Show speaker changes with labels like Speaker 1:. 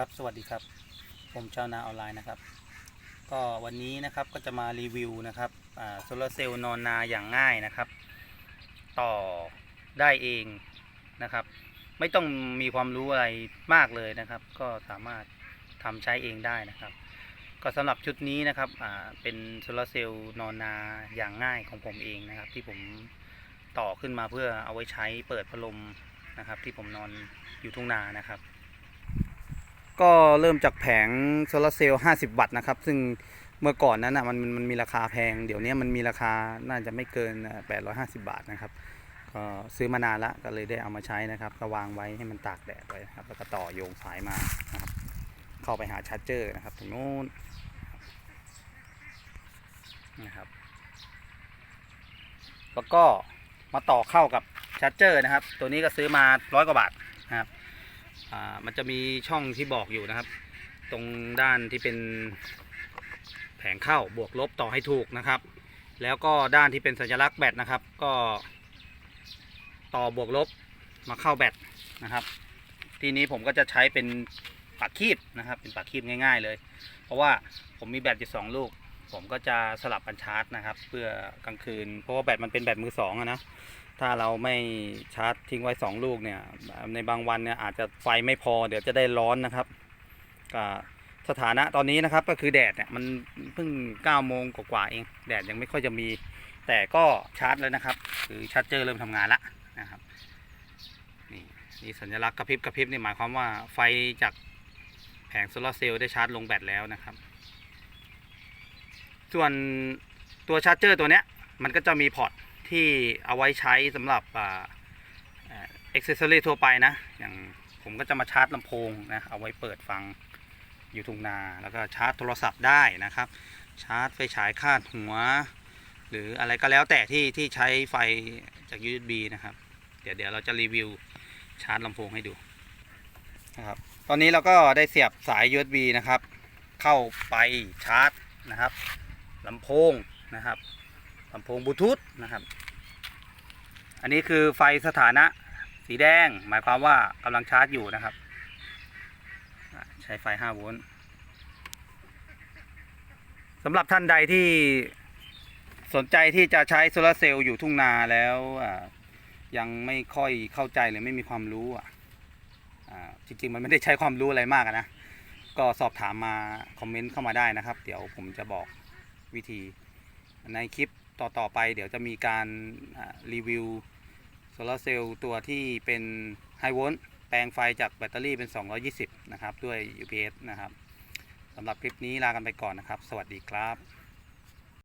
Speaker 1: ครับ สวัสดีครับ ผมชาวนาออนไลน์นะครับ ก็วันนี้นะครับก็จะมารีวิวนะครับโซลาร์เซลล์นอนนาอย่างง่ายนะครับ ต่อได้เองนะครับ ไม่ต้องมีความรู้อะไรมากเลยนะครับ ก็สามารถทำใช้เองได้นะครับ ก็สำหรับชุดนี้นะครับเป็นโซลาร์เซลล์นอนนาอย่างง่ายของผมเองนะครับ ที่ผมต่อขึ้นมาเพื่อเอาไว้ใช้เปิดพัดลมนะครับ ที่ผมนอนอยู่ทุ่งนานะครับ ก็เริ่มจากแผงโซลาร์เซลล์50 วัตต์นะครับ ซึ่งเมื่อก่อนนั้นนะมันมันมีราคาแพง เดี๋ยวนี้มันมีราคาน่าจะไม่เกินเอ่อ850 บาทนะครับ ก็ซื้อมานานละก็เลยได้เอามาใช้นะครับก็วางไว้ให้มันตากแดดไว้ครับ แล้วก็ต่อโยงสายมานะครับ เข้าไปหาชาร์จเจอร์นะครับตรงนู้นนะครับ แล้วก็มาต่อเข้ากับชาร์จเจอร์นะครับ ตัวนี้ก็ซื้อมาร้อยกว่าบาทนะครับ อ่ามันจะมีช่องที่บอกอยู่นะครับ ตรงด้านที่เป็นแผงเข้าบวกลบต่อให้ถูกนะครับ แล้วก็ด้านที่เป็นสัญลักษณ์แบตนะครับ ก็ต่อบวกลบมาเข้าแบตนะครับ ทีนี้ผมก็จะใช้เป็นปากคีบนะครับ เป็นปากคีบง่าย ๆ เลย เพราะว่าผมมีแบตอยู่สองลูก ผมก็จะสลับกันชาร์จนะครับ เพื่อกลางคืน เพราะว่าแบตมันเป็นแบตมือสองอะนะถ้าเราไม่ชาร์จทิ้งไว้ 2 ลูกเนี่ย ในบางวันเนี่ยอาจจะไฟไม่พอเดี๋ยวจะได้ร้อนนะครับก็สถานะตอนนี้นะครับก็คือแดดเนี่ยมันเพิ่ง9โมงกว่าเอง แดดยังไม่ค่อยจะมี แต่ก็ชาร์จแล้วนะครับ คือชาร์จเจอร์เริ่มทำงานแล้วนะครับนี่นี่สัญลักษณ์กระพริบกระพริบนี่หมายความว่าไฟจากแผงโซลาร์เซลล์ได้ชาร์จลงแบตแล้วนะครับ ส่วนตัวชาร์จเจอร์ตัวเนี้ยมันก็จะมีพอร์ตที่เอาไว้ใช้สำหรับอ่าเอ็กเซสซอรี่ทั่วไปนะ อย่างผมก็จะมาชาร์จลำโพงนะ เอาไว้เปิดฟังอยู่ทุ่งนา แล้วก็ชาร์จโทรศัพท์ได้นะครับ ชาร์จไฟฉายคาดหัว หรืออะไรก็แล้วแต่ที่ที่ใช้ไฟจาก USB นะครับ เดี๋ยวเดี๋ยวเราจะรีวิวชาร์จลำโพงให้ดูนะครับ ตอนนี้เราก็ได้เสียบสาย USB นะครับ เข้าไปชาร์จนะครับ ลำโพงนะครับลำโพงบลูทูธนะครับ อันนี้คือไฟสถานะสีแดง หมายความว่ากำลังชาร์จอยู่นะครับ ใช้ไฟ 5 โวลต์สำหรับท่านใดที่สนใจที่จะใช้โซลาเซลล์อยู่ทุ่งนาแล้วยังไม่ค่อยเข้าใจหรือไม่มีความรู้อะจริงๆ มันไม่ได้ใช้ความรู้อะไรมากนะ ก็สอบถามมา คอมเมนต์เข้ามาได้นะครับ เดี๋ยวผมจะบอก วิธี ในคลิปต่อๆไป เดี๋ยวจะมีการรีวิวโซลาเซลล์ตัวที่เป็นไฮโวลต์แปลงไฟจากแบตเตอรี่เป็น 220 นะครับ ด้วย UPS นะครับสำหรับคลิปนี้ลากันไปก่อนนะครับ สวัสดีครับ